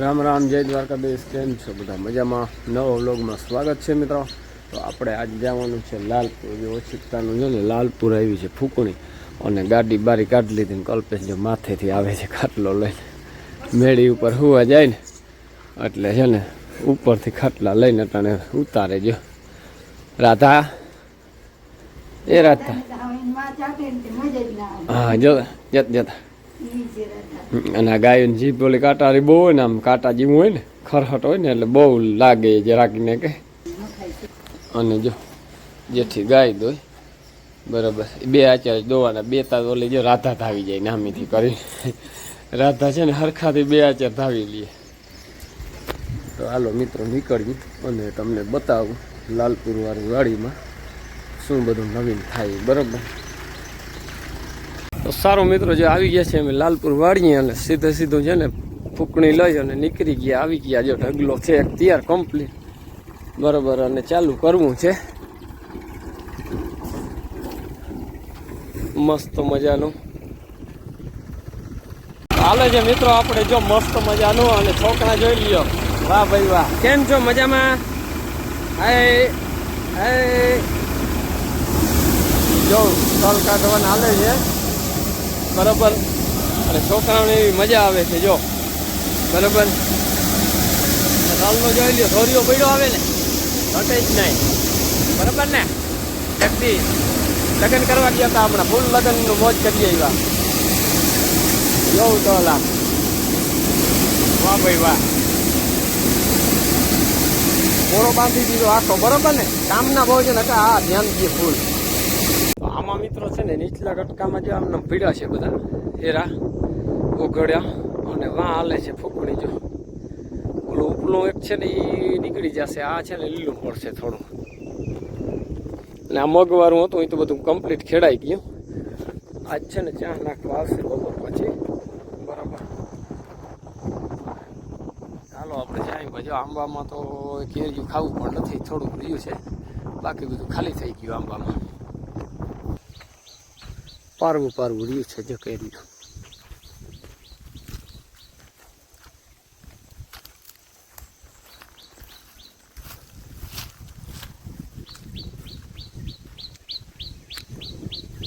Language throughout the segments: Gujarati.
રામ રામ જય દ્વારકાધીશ કેમ છો બધા? મજામાં? નવો વ્લોગમાં સ્વાગત છે મિત્રો. તો આપણે આજ જવાનું છે લાલપુર. જે ઓછીકતાનું છે ને લાલપુર આવી છે ફૂકણી. અને ગાડી બારી કાઢી લીધી ને કલ્પેશ જો માથેથી આવે છે ખાટલો લઈને. મેળી ઉપર હુવા જાય ને એટલે છે ને ઉપરથી ખાટલા લઈને તને ઉતારે જો. રાધા? એ રાધા. હા જો જત જતા. અને આ ગાયોની જીભ ઓલી કાંટારી બહુ હોય ને આમ કાંટા જેવું હોય ને ખરખટ હોય ને એટલે બહુ લાગે જે રાખીને કે. અને જો, જેથી ગાય દોય બરાબર. બે આચાર દોવાના બે તાર ઓલી જો રાધા ધાવી જાય નામીથી કરી રાધા છે ને હરખાથી બે આચાર ધાવી લઈએ તો હાલો મિત્રો નીકળ્યું અને તમને બતાવું લાલપુર વાળી વાડીમાં શું બધું નવીન થાય. બરાબર? સારો મિત્રો જે આવી ગયા છે, અમે લાલપુર વાળીએ અને સીધે સીધું છે ને ફૂકણી લઈ અને નીકળી ગયા, આવી ગયા. જો ઢગલો છે તૈયાર કમ્પ્લીટ બરાબર, અને ચાલુ કરવું છે. મસ્ત મજાનું. હાલે છે મિત્રો, આપણે જો મસ્ત મજાનું અને છોકરા જોઈ લ્યો. વાહ ભાઈ વાહ. કેમ છો મજામાં? હાય હાય. જો તલ કાઢવાના હાલે છે. બરાબર. અને છોકરાઓને એવી મજા આવે છે, જો. બરાબર. તલનો જોઈ લ્યો, ધોરીઓ પડ્યો આવે ને. ઘટે જ નહીં. બરાબર ને? જગદી લગ્ન કરવા ગયા હતા હમણાં. ફૂલ લગ્નનું મોજ કરીએ એવા જોઉં તો લા વાહ ભાઈ વાહ. બોરો બાંધી દીધો આખો. બરોબર ને? કામના બહુ છે ને આ ધ્યાન દઈએ ફૂલ. આમાં મિત્રો છે ને નીચલા કટકામાં જે આમને પીડા છે બધા, હેરા ઓગળ્યા અને વાં હાલે છે ફૂકણી જો. ઓલું ઉપલું એક છે ને એ નીકળી જશે, આ છે ને લીલું પડશે થોડું. અને આ મગવારું હતું એ તો બધું કમ્પ્લીટ ખેડાઈ ગયું. આજ છે ને ચા નાખવા આવશે બપોર પછી. બરાબર. ચાલો આપણે જાય પછી આંબામાં તો કેરીયું ખાવું પણ નથી થોડુંક રહ્યું છે. બાકી બધું ખાલી થઈ ગયું આંબામાં. પારવું પારવું રહ્યું છે જો કેરીયું.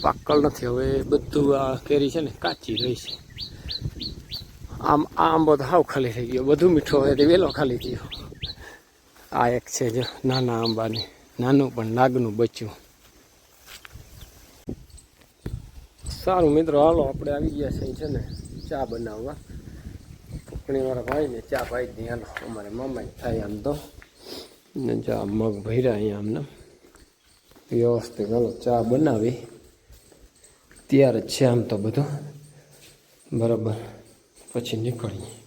પાકળ નથી, હવે બધું આ કેરી છે ને કાચી રહી છે. આમ આ આંબો તો હાવ ખાલી થઈ ગયો, બધું મીઠો હોય તે વેલો ખાલી થયો. આ એક છે જો નાના આંબાની, નાનું પણ નાગનું બચ્યું. સારું મિત્રો, હાલો, આપણે આવી ગયા છે છે ને ચા બનાવવા. ફૂકણીવાળા ભાઈને ચા ભાઈ દી, હાલો, અમારે મામા થાય આમ તો. ને ચા મગ ભર્યા અહીંયા અમને. વ્યવસ્થિત, હાલો, ચા બનાવી. તૈયાર છે આમ તો બધું. બરાબર. પછી નીકળીએ.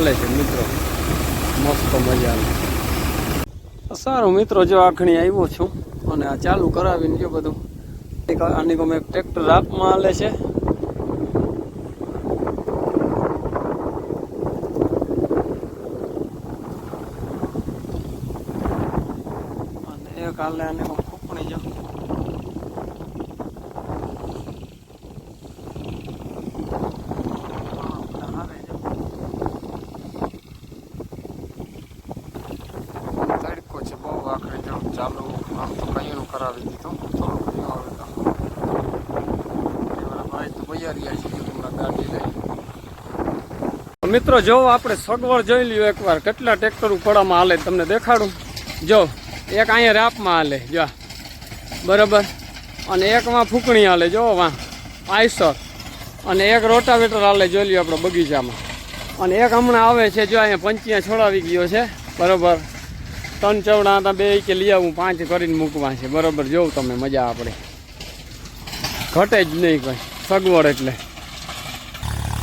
ચાલે છે મિત્રો. મસ્ત મજાનું. સારું મિત્રો, જો આખણી આવ્યો છું અને આ ચાલુ કરાવીને જો બધું. આની કોમ એક ટ્રેક્ટર આપમાં હાલે છે. અને એક હાલે આને કોમ ફૂંકણી જો હારે જો તડકો છે બહુ આખરે જો ચાલુ આમ તો કઈનું કરાવી દીધું. થોડું આવે તો. તૈયારી આવી છે હમણાં ગાડી લઈ. મિત્રો, જો આપણે સગવડ જોઈ લ્યો એકવાર. કેટલા ટ્રેક્ટર ઉપડામાં હાલે તમને દેખાડું? જો, એક અહીંયા રાપમાં હાલે જો. બરાબર? અને એકમાં ફૂકણી હાલે જો, વાં. આઈસર. અને એક રોટાવેટર હાલે જોઈ લ્યો આપણે બગીચામાં. અને એક હમણાં આવે છે, જો, અહીંયા પંચિયા છોડાવી ગયો છે. બરોબર? ત્રણ ચવડા હતા, બે કે લઈ આવું, પાંચ કરીને મૂકવા છે. બરાબર, જોઉં તમે, મજા આપણે ઘટે જ નહીં કંઈ, સગવડ એટલે.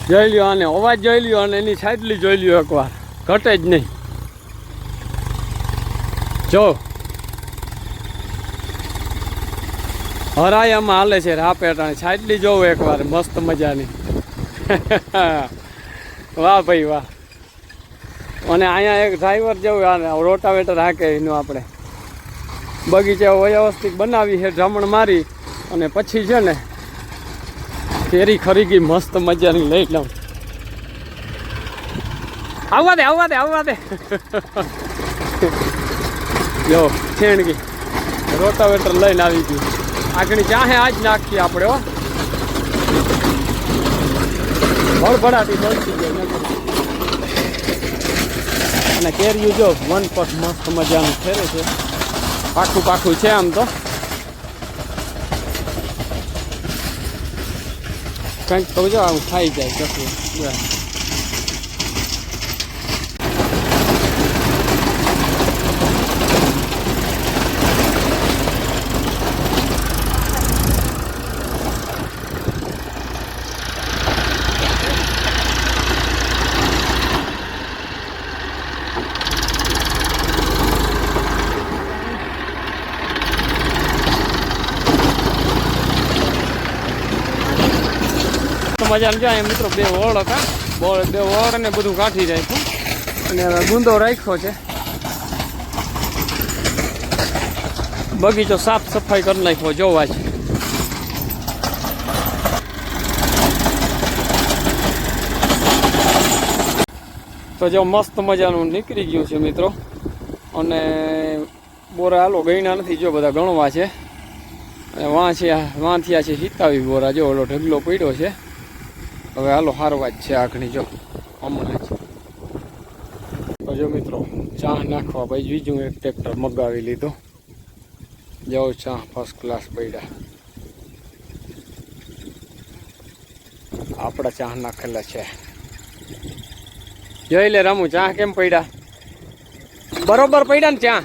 જોઈ લ્યો અને અવાજ જોઈ લ્યો અને એની છાટલી જોઈ લ્યો એકવાર. ઘટે જ નહીં. જો. હરાયામાં હાલે છે રાપેટાણે છાટલી જોઉં એકવાર, મસ્ત મજાની. વાહ ભાઈ વાહ. અને અહીંયા એક ડ્રાઈવર જેવું રોટાવેટર હાકે એનું આપણે. બગીચા વ્યવસ્થિત બનાવી છે, જમણ મારી અને પછી છે ને કેરી ખરીગી, મસ્ત મજાની લઈ લઉં. આવવા દે આવવા દે આવવા દે. જો છેણગી રોટાવેટર લઈને આવી ગયું. આગળ ચાહે આજ નાખીએ આપણે, હો. ભડભડાટી બનતી ગઈ નકર. અને કેરીયું જો વન પટ મસ્ત મજાનું ફેરે છે. પાખું પાખું છે આમ તો. કંઈક તો જો આવું ખાઈ જાય, કશું. બસ. તો મજાનું જાય મિત્રો બે વળ હતા. બોળ બે વળ ને બધું કાઢી જાય અને હવે ગુંદો રાખ્યો છે. બગીચો સાફ સફાઈ કરી નાખ્યો જોવા છે. તો જો મસ્ત મજાનું નીકળી ગયું છે મિત્રો. અને બોરા હાલો ગયના નથી જો બધા ગણવા છે. અને વાં છે વાં છે, હિતાવી બોરા. જો ઓલો ઢગલો પડ્યો છે. હવે હાલો હારવા જ છે આખણી જો. હમણાં જ. જો મિત્રો, ચા નાખવા ભાઈ, બીજું એક ટ્રેક્ટર મગાવી લીધો. જાઓ ચા ફર્સ્ટ ક્લાસ પડ્યા. આપણા ચા નાખેલા છે. જોઈ લે રામુ, ચા કેમ પડ્યા? બરોબર પડ્યા ને ચા?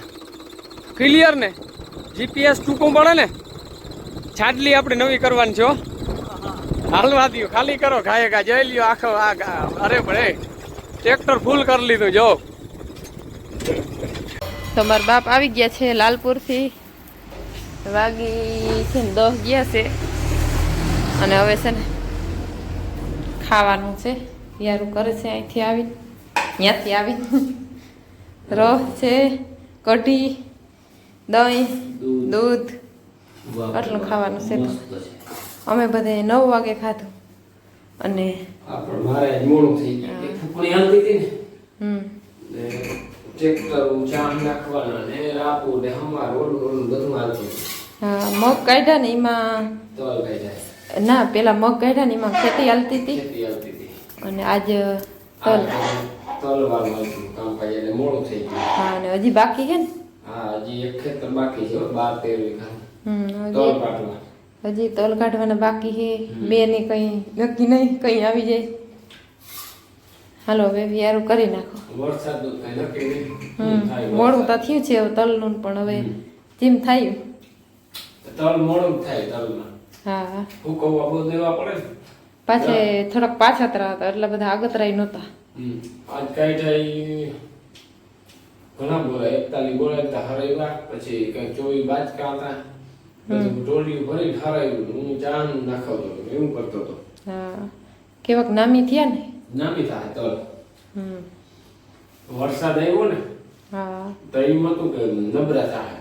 ક્લિયર ને? જીપીએસ ટૂંકું પડે ને? છાટલી આપણે નવી કરવાની છે હાલવા દો ખાલી કરો ખાય ખા જઈ લ્યો આખો આ ગા- અરે ભરે ટ્રેક્ટર ફૂલ કરી લીધું જો. તો મારા બાપ આવી ગયા છે લાલપુરથી. વાગી છે ને દસ ગયા છે. અને હવે છે ને ખાવાનું છે. યારું કરે છે અહીંથી આવી ત્યાંથી આવી. રસ છે કઢી દહીં દૂધ. આટલું ખાવાનું છે. તો અમે બધે નવ વાગે ખાધું. અને ને ને ને મગ કાઢ્યા ને એમાં ના પેલા મગ કાઢ્યા ને એમાં ખેતી હાલતી હતી. અને આજ તલ. હા અને હજી બાકી છે ને? હા હજી એક ખેતર બાકી છે બાર તેર વીઘા. હમ, તલ કાઢવા હજી તલ કાઢવાના બાકી છે. બે ને કઈ નક્કી નહીં કઈ આવી જાય. હાલો હવે વિયારું કરી નાખો. મોડું તો થયું છે તલનું પણ હવે જેમ થાય. તલ મોડું થાય તલમાં. હા. ફૂકવવા બહુ દેવા પડે પાછે થોડાક પાછતરા હતા એટલે બધા આગતરાય નહોતા. આજ કઈ થાય ઘણા બોલા એકતાલી બોલા હતા હરેવા પછી કઈ ચોવીસ બાજકા હતા. બધું ભરીને હરાવ્યું હું ચા નાખાવતો એવું કરતો હતો. હા. કેવાક નામી થયા ને? નામી થાય તો. વરસાદ આવ્યો ને હા. તો એમ હતું કે નબળા થાય.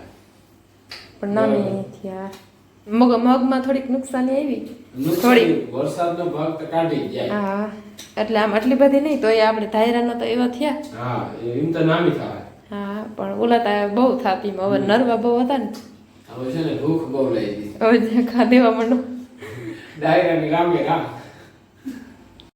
પણ નામી થયા. મગ મગમાં થોડીક નુકસાની આવી? નુકસાની વરસાદનો ભાગ તો કાઢી જાય. હા. એટલે આમ આટલી બધી નહીં તો એ આપણે ધાયરાનો તો એવા થયા. હા એમ તો નામી થાય. હા પણ ઓલા તા બહુ થાતી હવે નરવા બહુ હતા ને. હવે છે ને ભૂખ બહુ લઈ ગઈ હવે ખાધેવા માંડો ડાયરાની રામે રામ.